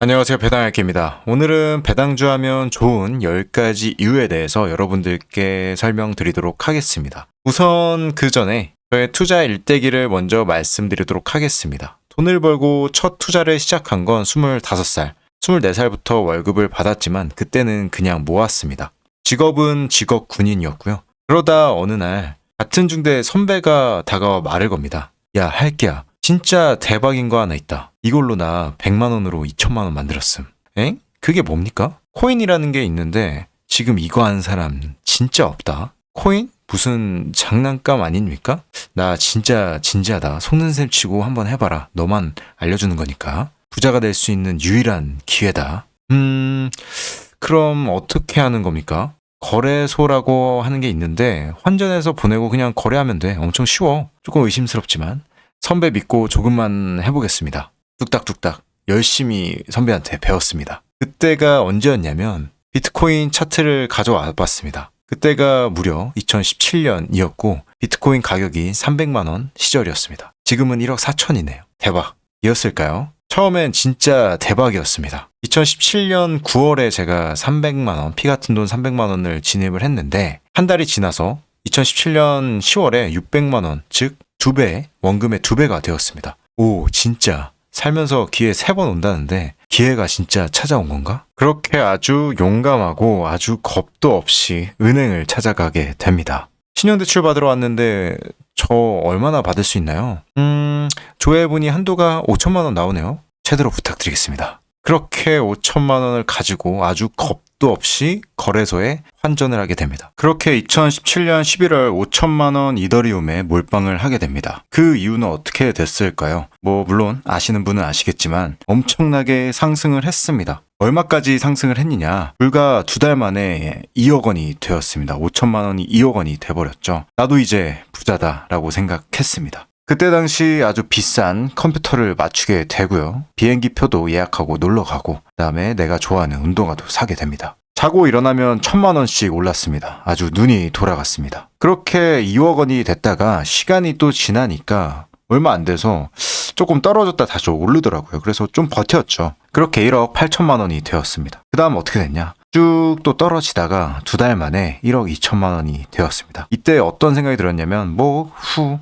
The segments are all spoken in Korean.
안녕하세요. 배당할게입니다. 오늘은 배당주 하면 좋은 10가지 이유에 대해서 여러분들께 설명드리도록 하겠습니다. 우선 그 전에 저의 투자 일대기를 먼저 말씀드리도록 하겠습니다. 돈을 벌고 첫 투자를 시작한 건 25살, 24살부터 월급을 받았지만 그때는 그냥 모았습니다. 직업은 직업 군인이었고요. 그러다 어느 날 같은 중대 선배가 다가와 말을 겁니다. 야, 할게야. 진짜 대박인 거 하나 있다. 이걸로 나 100만 원으로 2천만 원 만들었음. 엥? 그게 뭡니까? 코인이라는 게 있는데 지금 이거 한 사람 진짜 없다. 코인? 무슨 장난감 아닙니까? 나 진짜 진지하다. 속는 셈 치고 한번 해봐라. 너만 알려주는 거니까. 부자가 될 수 있는 유일한 기회다. 음, 그럼 어떻게 하는 겁니까? 거래소라고 하는 게 있는데 환전해서 보내고 그냥 거래하면 돼. 엄청 쉬워. 조금 의심스럽지만 선배 믿고 조금만 해보겠습니다. 뚝딱뚝딱 열심히 선배한테 배웠습니다. 그때가 언제였냐면 비트코인 차트를 가져와 봤습니다. 그때가 무려 2017년이었고 비트코인 가격이 300만 원 시절이었습니다. 지금은 1억 4천이네요. 대박. 이었을까요? 처음엔 진짜 대박이었습니다. 2017년 9월에 제가 300만 원, 피 같은 돈 300만 원을 진입을 했는데 한 달이 지나서 2017년 10월에 600만 원, 즉 두 배, 원금의 두 배가 되었습니다. 오, 진짜 살면서 기회 세 번 온다는데 기회가 진짜 찾아온 건가? 그렇게 아주 용감하고 아주 겁도 없이 은행을 찾아가게 됩니다. 신용대출 받으러 왔는데 저 얼마나 받을 수 있나요? 음, 조회분이 한도가 5천만 원 나오네요. 제대로 부탁드리겠습니다. 그렇게 5천만 원을 가지고 아주 겁 도 없이 거래소에 환전을 하게 됩니다. 그렇게 2017년 11월 5천만 원 이더리움에 몰빵을 하게 됩니다. 그 이유는 어떻게 됐을까요? 뭐 물론 아시는 분은 아시겠지만 엄청나게 상승을 했습니다. 얼마까지 상승을 했느냐? 불과 두 달 만에 2억 원이 되었습니다. 5천만 원이 2억 원이 돼버렸죠. 나도 이제 부자다라고 생각했습니다. 그때 당시 아주 비싼 컴퓨터를 맞추게 되고요. 비행기 표도 예약하고 놀러 가고, 그다음에 내가 좋아하는 운동화도 사게 됩니다. 자고 일어나면 천만 원씩 올랐습니다. 아주 눈이 돌아갔습니다. 그렇게 2억 원이 됐다가 시간이 또 지나니까 얼마 안 돼서 조금 떨어졌다 다시 오르더라고요. 그래서 좀 버텼죠. 그렇게 1억 8천만 원이 되었습니다. 그 다음 어떻게 됐냐? 쭉 또 떨어지다가 두 달 만에 1억 2천만 원이 되었습니다. 이때 어떤 생각이 들었냐면 뭐 후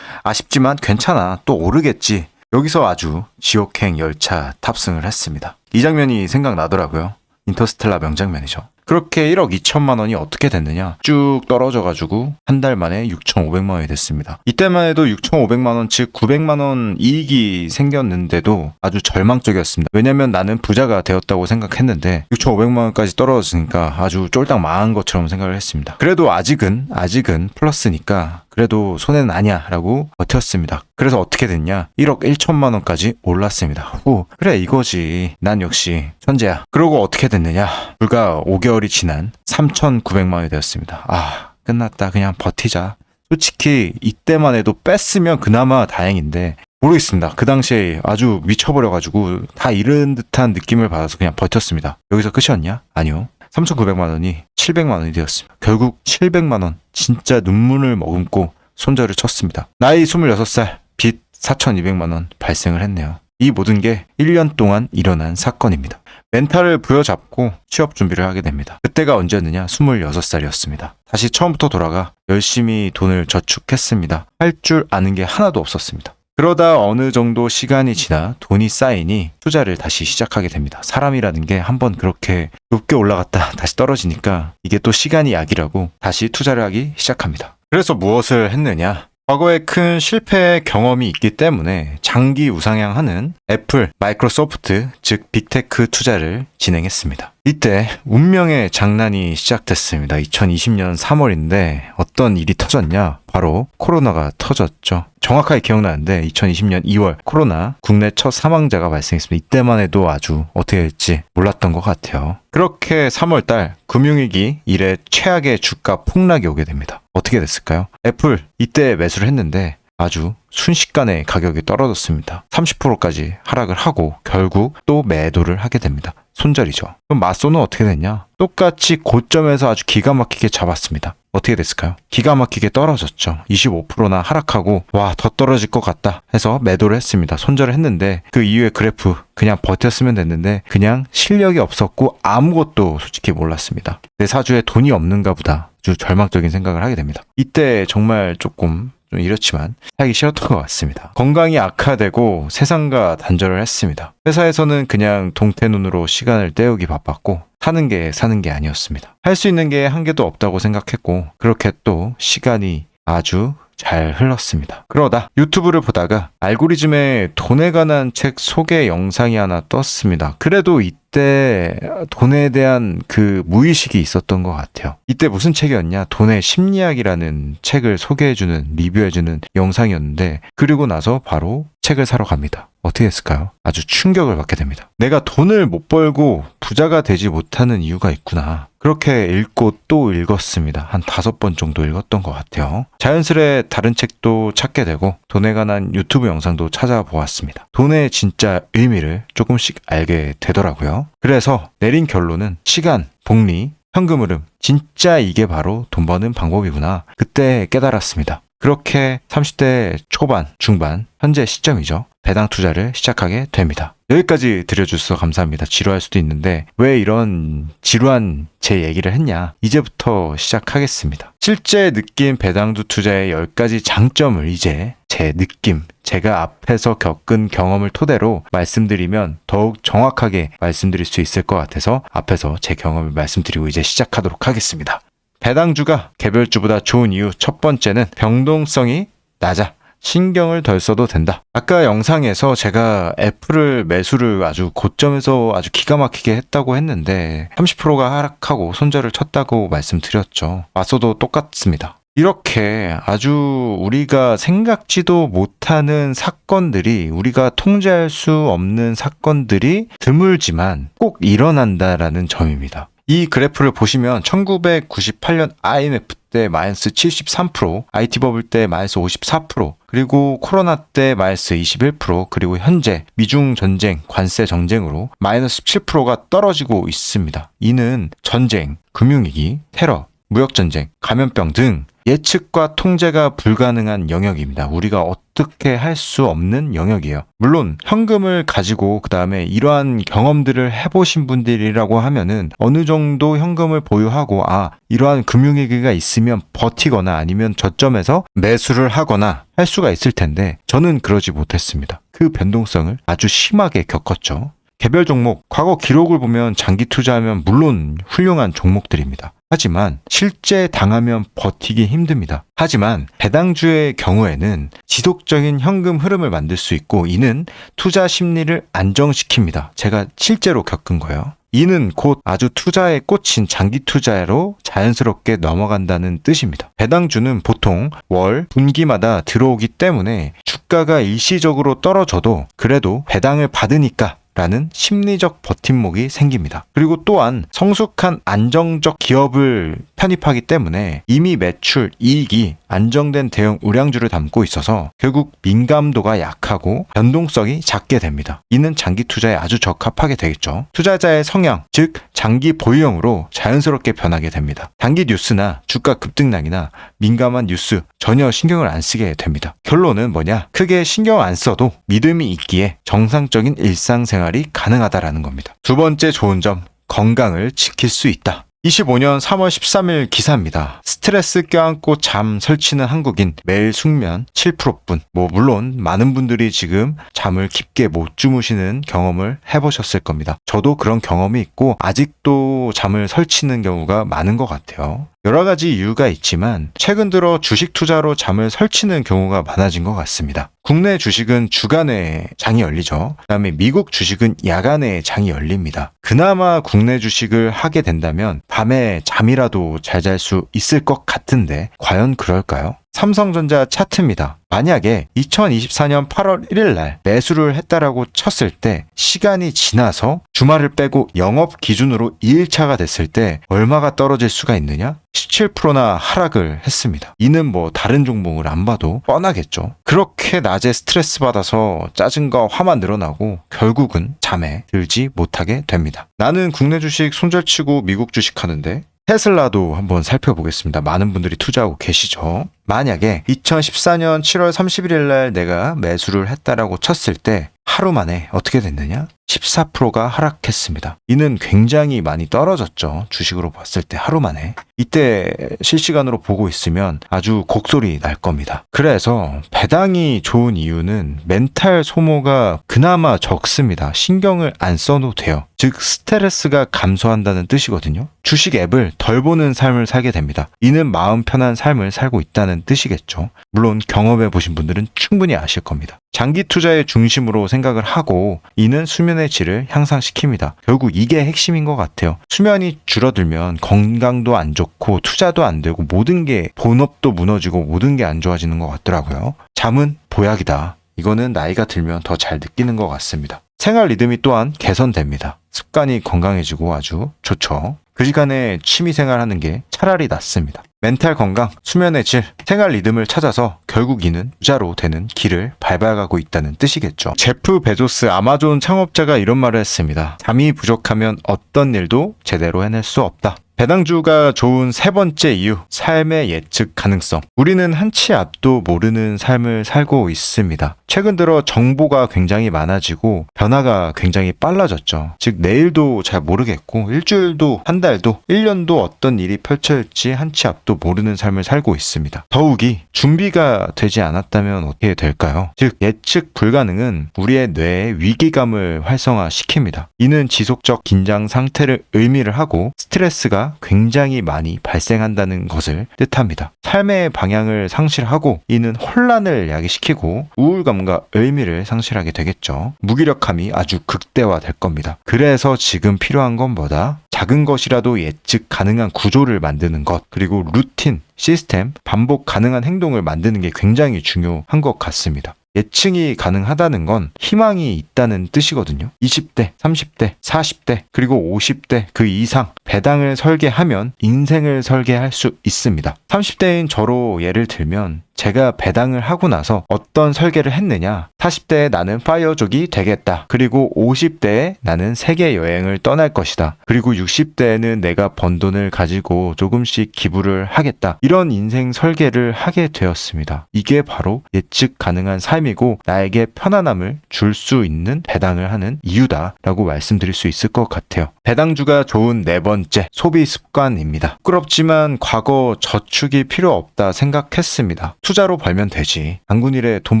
아쉽지만 괜찮아 또 오르겠지. 여기서 아주 지옥행 열차 탑승을 했습니다. 이 장면이 생각나더라고요. 인터스텔라 명장면이죠. 그렇게 1억 2천만 원이 어떻게 됐느냐? 쭉 떨어져가지고 한 달 만에 6,500만 원이 됐습니다. 이때만 해도 6,500만 원, 즉 900만 원 이익이 생겼는데도 아주 절망적이었습니다. 왜냐면 나는 부자가 되었다고 생각했는데 6,500만 원까지 떨어졌으니까 아주 쫄딱 망한 것처럼 생각을 했습니다. 그래도 아직은 아직은 플러스니까 그래도 손해는 아니야 라고 버텼습니다. 그래서 어떻게 됐냐? 1억 1천만 원까지 올랐습니다. 후, 그래 이거지. 난 역시 천재야. 그러고 어떻게 됐느냐? 불과 5개월이 지난 3,900만 원이 되었습니다. 아, 끝났다. 그냥 버티자. 솔직히 이때만 해도 뺐으면 그나마 다행인데 모르겠습니다. 그 당시에 아주 미쳐버려가지고 다 잃은 듯한 느낌을 받아서 그냥 버텼습니다. 여기서 끝이었냐? 아니요. 3,900만 원이 700만 원이 되었습니다. 결국 700만 원 진짜 눈물을 머금고 손절을 쳤습니다. 나이 26살 빚 4,200만 원 발생을 했네요. 이 모든 게 1년 동안 일어난 사건입니다. 멘탈을 부여잡고 취업 준비를 하게 됩니다. 그때가 언제였느냐? 26살이었습니다. 다시 처음부터 돌아가 열심히 돈을 저축했습니다. 할 줄 아는 게 하나도 없었습니다. 그러다 어느 정도 시간이 지나 돈이 쌓이니 투자를 다시 시작하게 됩니다. 사람이라는 게 한번 그렇게 높게 올라갔다 다시 떨어지니까 이게 또 시간이 약이라고 다시 투자를 하기 시작합니다. 그래서 무엇을 했느냐? 과거에 큰 실패 경험이 있기 때문에 장기 우상향하는 애플, 마이크로소프트, 즉 빅테크 투자를 진행했습니다. 이때 운명의 장난이 시작됐습니다. 2020년 3월인데 어떤 일이 터졌냐? 바로 코로나가 터졌죠. 정확하게 기억나는데 2020년 2월 코로나 국내 첫 사망자가 발생했습니다. 이때만 해도 아주 어떻게 될지 몰랐던 것 같아요. 그렇게 3월달 금융위기 이래 최악의 주가 폭락이 오게 됩니다. 어떻게 됐을까요? 애플 이때 매수를 했는데 아주 순식간에 가격이 떨어졌습니다. 30%까지 하락을 하고 결국 또 매도를 하게 됩니다. 손절이죠. 그럼 맞소는 어떻게 됐냐? 똑같이 고점에서 아주 기가 막히게 잡았습니다. 어떻게 됐을까요? 기가 막히게 떨어졌죠. 25%나 하락하고 와 더 떨어질 것 같다 해서 매도를 했습니다. 손절을 했는데 그 이후에 그래프 그냥 버텼으면 됐는데 그냥 실력이 없었고 아무것도 솔직히 몰랐습니다. 내 사주에 돈이 없는가 보다. 아주 절망적인 생각을 하게 됩니다. 이때 정말 조금 좀 이렇지만 하기 싫었던 것 같습니다. 건강이 악화되고 세상과 단절을 했습니다. 회사에서는 그냥 동태눈으로 시간을 때우기 바빴고 사는 게 사는 게 아니었습니다. 할 수 있는 게 한 개도 없다고 생각했고 그렇게 또 시간이 아주 잘 흘렀습니다. 그러다 유튜브를 보다가 알고리즘에 돈에 관한 책 소개 영상이 하나 떴습니다. 그래도 이 때 돈에 대한 그 무의식이 있었던 것 같아요. 이때 무슨 책이었냐? 돈의 심리학이라는 책을 소개해주는, 리뷰해주는 영상이었는데, 그리고 나서 바로 책을 사러 갑니다. 어떻게 했을까요? 아주 충격을 받게 됩니다. 내가 돈을 못 벌고 부자가 되지 못하는 이유가 있구나. 그렇게 읽고 또 읽었습니다. 한 다섯 번 정도 읽었던 것 같아요. 자연스레 다른 책도 찾게 되고 돈에 관한 유튜브 영상도 찾아보았습니다. 돈의 진짜 의미를 조금씩 알게 되더라고요. 그래서 내린 결론은 시간, 복리, 현금 흐름. 진짜 이게 바로 돈 버는 방법이구나. 그때 깨달았습니다. 그렇게 30대 초반, 중반, 현재 시점이죠. 배당 투자를 시작하게 됩니다. 여기까지 들려주셔서 감사합니다. 지루할 수도 있는데 왜 이런 지루한 제 얘기를 했냐? 이제부터 시작하겠습니다. 실제 느낀 배당주 투자의 10가지 장점을 이제 제 느낌, 제가 앞에서 겪은 경험을 토대로 말씀드리면 더욱 정확하게 말씀드릴 수 있을 것 같아서 앞에서 제 경험을 말씀드리고 이제 시작하도록 하겠습니다. 배당주가 개별주보다 좋은 이유 첫 번째는 병동성이 낮아. 신경을 덜 써도 된다. 아까 영상에서 제가 애플을 매수를 아주 고점에서 아주 기가 막히게 했다고 했는데 30%가 하락하고 손절을 쳤다고 말씀드렸죠. 맞서도 똑같습니다. 이렇게 아주 우리가 생각지도 못하는 사건들이 우리가 통제할 수 없는 사건들이 드물지만 꼭 일어난다라는 점입니다. 이 그래프를 보시면 1998년 IMF 때 마이너스 73%, IT 버블 때 마이너스 54%, 그리고 코로나 때 마이너스 21%, 그리고 현재 미중 전쟁, 관세 전쟁으로 마이너스 7%가 떨어지고 있습니다. 이는 전쟁, 금융위기, 테러, 무역전쟁, 감염병 등 예측과 통제가 불가능한 영역입니다. 우리가 어떻게 할 수 없는 영역이에요. 물론 현금을 가지고 그 다음에 이러한 경험들을 해보신 분들이라고 하면은 어느 정도 현금을 보유하고 아 이러한 금융위기가 있으면 버티거나 아니면 저점에서 매수를 하거나 할 수가 있을 텐데 저는 그러지 못했습니다. 그 변동성을 아주 심하게 겪었죠. 개별 종목, 과거 기록을 보면 장기 투자하면 물론 훌륭한 종목들입니다. 하지만 실제 당하면 버티기 힘듭니다. 하지만 배당주의 경우에는 지속적인 현금 흐름을 만들 수 있고 이는 투자 심리를 안정시킵니다. 제가 실제로 겪은 거예요. 이는 곧 아주 투자에 꽂힌 장기 투자로 자연스럽게 넘어간다는 뜻입니다. 배당주는 보통 월, 분기마다 들어오기 때문에 주가가 일시적으로 떨어져도 그래도 배당을 받으니까 라는 심리적 버팀목이 생깁니다. 그리고 또한 성숙한 안정적 기업을 편입하기 때문에 이미 매출, 이익이 안정된 대형 우량주를 담고 있어서 결국 민감도가 약하고 변동성이 작게 됩니다. 이는 장기 투자에 아주 적합하게 되겠죠. 투자자의 성향, 즉 장기 보유형으로 자연스럽게 변하게 됩니다. 단기 뉴스나 주가 급등락이나 민감한 뉴스 전혀 신경을 안 쓰게 됩니다. 결론은 뭐냐? 크게 신경 안 써도 믿음이 있기에 정상적인 일상생활이 가능하다라는 겁니다. 두 번째 좋은 점, 건강을 지킬 수 있다. 25년 3월 13일 기사입니다. 스트레스 껴안고 잠 설치는 한국인 매일 숙면 7%뿐. 뭐 물론 많은 분들이 지금 잠을 깊게 못 주무시는 경험을 해보셨을 겁니다. 저도 그런 경험이 있고 아직도 잠을 설치는 경우가 많은 것 같아요. 여러 가지 이유가 있지만 최근 들어 주식 투자로 잠을 설치는 경우가 많아진 것 같습니다. 국내 주식은 주간에 장이 열리죠. 그다음에 미국 주식은 야간에 장이 열립니다. 그나마 국내 주식을 하게 된다면 밤에 잠이라도 잘 잘 수 있을 것 같은데 과연 그럴까요? 삼성전자 차트입니다. 만약에 2024년 8월 1일 날 매수를 했다라고 쳤을 때 시간이 지나서 주말을 빼고 영업 기준으로 2일차가 됐을 때 얼마가 떨어질 수가 있느냐? 17%나 하락을 했습니다. 이는 뭐 다른 종목을 안 봐도 뻔하겠죠. 그렇게 낮에 스트레스 받아서 짜증과 화만 늘어나고 결국은 잠에 들지 못하게 됩니다. 나는 국내 주식 손절치고 미국 주식 하는데 테슬라도 한번 살펴보겠습니다. 많은 분들이 투자하고 계시죠. 만약에 2014년 7월 31일 날 내가 매수를 했다라고 쳤을 때 하루 만에 어떻게 됐느냐? 14%가 하락했습니다. 이는 굉장히 많이 떨어졌죠. 주식으로 봤을 때 하루 만에. 이때 실시간으로 보고 있으면 아주 곡소리 날 겁니다. 그래서 배당이 좋은 이유는 멘탈 소모가 그나마 적습니다. 신경을 안 써도 돼요. 즉 스트레스가 감소한다는 뜻이거든요. 주식 앱을 덜 보는 삶을 살게 됩니다. 이는 마음 편한 삶을 살고 있다는 뜻이겠죠. 물론 경험해 보신 분들은 충분히 아실 겁니다. 장기 투자의 중심으로 생각을 하고 이는 수면의 질을 향상시킵니다. 결국 이게 핵심인 것 같아요. 수면이 줄어들면 건강도 안 좋고 투자도 안 되고 모든 게 본업도 무너지고 모든 게 안 좋아지는 것 같더라고요. 잠은 보약이다. 이거는 나이가 들면 더 잘 느끼는 것 같습니다. 생활 리듬이 또한 개선됩니다. 습관이 건강해지고 아주 좋죠. 그 시간에 취미 생활하는 게 차라리 낫습니다. 멘탈 건강, 수면의 질, 생활 리듬을 찾아서 결국 이는 부자로 되는 길을 밟아가고 있다는 뜻이겠죠. 제프 베조스 아마존 창업자가 이런 말을 했습니다. 잠이 부족하면 어떤 일도 제대로 해낼 수 없다. 배당주가 좋은 세 번째 이유, 삶의 예측 가능성. 우리는 한 치 앞도 모르는 삶을 살고 있습니다. 최근 들어 정보가 굉장히 많아지고 변화가 굉장히 빨라졌죠. 즉, 내일도 잘 모르겠고, 일주일도, 한 달도, 1년도 어떤 일이 펼쳐질지 한 치 앞도 모르는 삶을 살고 있습니다. 더욱이 준비가 되지 않았다면 어떻게 될까요? 즉, 예측 불가능은 우리의 뇌의 위기감을 활성화시킵니다. 이는 지속적 긴장 상태를 의미를 하고 스트레스가 굉장히 많이 발생한다는 것을 뜻합니다. 삶의 방향을 상실하고 이는 혼란을 야기시키고 우울감과 의미를 상실하게 되겠죠. 무기력함이 아주 극대화될 겁니다. 그래서 지금 필요한 건 뭐다? 작은 것이라도 예측 가능한 구조를 만드는 것, 그리고 루틴, 시스템, 반복 가능한 행동을 만드는 게 굉장히 중요한 것 같습니다. 예측이 가능하다는 건 희망이 있다는 뜻이거든요. 20대, 30대, 40대, 그리고 50대 그 이상 배당을 설계하면 인생을 설계할 수 있습니다. 30대인 저로 예를 들면 제가 배당을 하고 나서 어떤 설계를 했느냐. 40대에 나는 파이어족이 되겠다. 그리고 50대에 나는 세계 여행을 떠날 것이다. 그리고 60대에는 내가 번 돈을 가지고 조금씩 기부를 하겠다. 이런 인생 설계를 하게 되었습니다. 이게 바로 예측 가능한 삶이고 나에게 편안함을 줄 수 있는 배당을 하는 이유다라고 말씀드릴 수 있을 것 같아요. 배당주가 좋은 네 번째 소비 습관입니다. 부끄럽지만 과거 저축이 필요 없다 생각했습니다. 투자로 벌면 되지. 장군일에 돈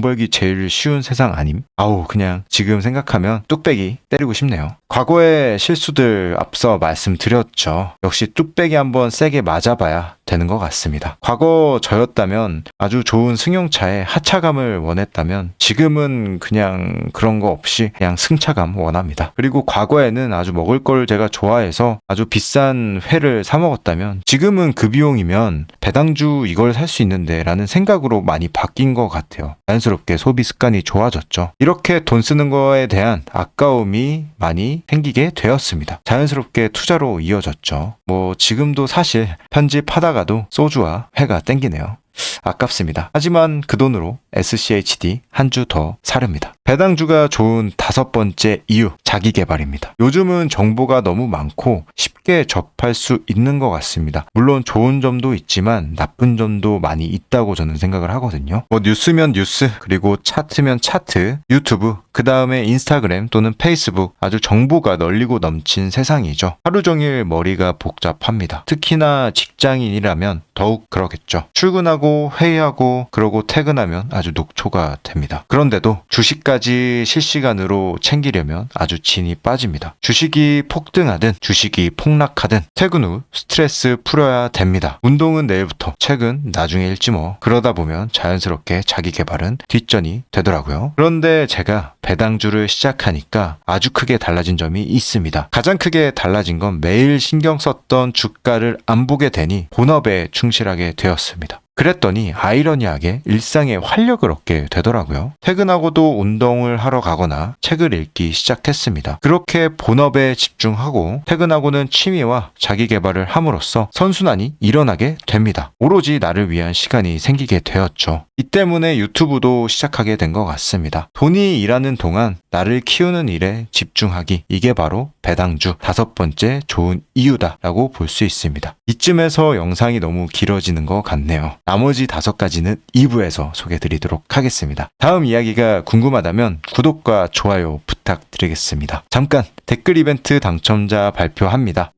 벌기 제일 쉬운 세상 아님? 아우 그냥 지금 생각하면 뚝배기 때리고 싶네요. 과거의 실수들 앞서 말씀드렸죠. 역시 뚝배기 한번 세게 맞아봐야 되는 것 같습니다. 과거 저였다면 아주 좋은 승용차에 하차감을 원했다면 지금은 그냥 그런 거 없이 그냥 승차감 원합니다. 그리고 과거에는 아주 먹을 걸 제가 좋아해서 아주 비싼 회를 사 먹었다면 지금은 그 비용이면 배당주 이걸 살 수 있는데 라는 생각 으로 많이 바뀐 것 같아요. 자연스럽게 소비 습관이 좋아졌죠. 이렇게 돈 쓰는 거에 대한 아까움이 많이 생기게 되었습니다. 자연스럽게 투자로 이어졌죠. 뭐 지금도 사실 편집하다가도 소주와 회가 땡기네요. 아깝습니다. 하지만 그 돈으로 SCHD 한 주 더 사릅니다. 배당주가 좋은 다섯 번째 이유, 자기 개발입니다. 요즘은 정보가 너무 많고 쉽게 접할 수 있는 것 같습니다. 물론 좋은 점도 있지만 나쁜 점도 많이 있다고 저는 생각을 하거든요. 뭐 뉴스면 뉴스, 그리고 차트면 차트, 유튜브, 그 다음에 인스타그램 또는 페이스북 아주 정보가 널리고 넘친 세상이죠. 하루 종일 머리가 복잡합니다. 특히나 직장인이라면 더욱 그러겠죠. 출근하고 회의하고 그러고 퇴근하면 아주 녹초가 됩니다. 그런데도 주식까지 실시간으로 챙기려면 아주 진이 빠집니다. 주식이 폭등하든 주식이 폭락하든 퇴근 후 스트레스 풀어야 됩니다. 운동은 내일부터 책은 나중에 읽지 뭐 그러다 보면 자연스럽게 자기 개발은 뒷전이 되더라고요. 그런데 제가 배당주를 시작하니까 아주 크게 달라진 점이 있습니다. 가장 크게 달라진 건 매일 신경 썼던 주가를 안 보게 되니 본업에 충실하게 되었습니다. 그랬더니 아이러니하게 일상에 활력을 얻게 되더라고요. 퇴근하고도 운동을 하러 가거나 책을 읽기 시작했습니다. 그렇게 본업에 집중하고 퇴근하고는 취미와 자기 개발을 함으로써 선순환이 일어나게 됩니다. 오로지 나를 위한 시간이 생기게 되었죠. 이 때문에 유튜브도 시작하게 된 것 같습니다. 돈이 일하는 동안 나를 키우는 일에 집중하기. 이게 바로 배당주 다섯 번째 좋은 이유다라고 볼 수 있습니다. 이쯤에서 영상이 너무 길어지는 것 같네요. 나머지 다섯 가지는 2부에서 소개드리도록 하겠습니다. 다음 이야기가 궁금하다면 구독과 좋아요 부탁드리겠습니다. 잠깐 댓글 이벤트 당첨자 발표합니다.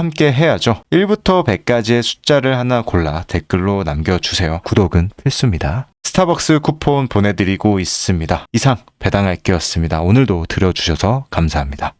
함께 해야죠. 1부터 100까지의 숫자를 하나 골라 댓글로 남겨주세요. 구독은 필수입니다. 스타벅스 쿠폰 보내드리고 있습니다. 이상 배당할게였습니다. 오늘도 들어주셔서 감사합니다.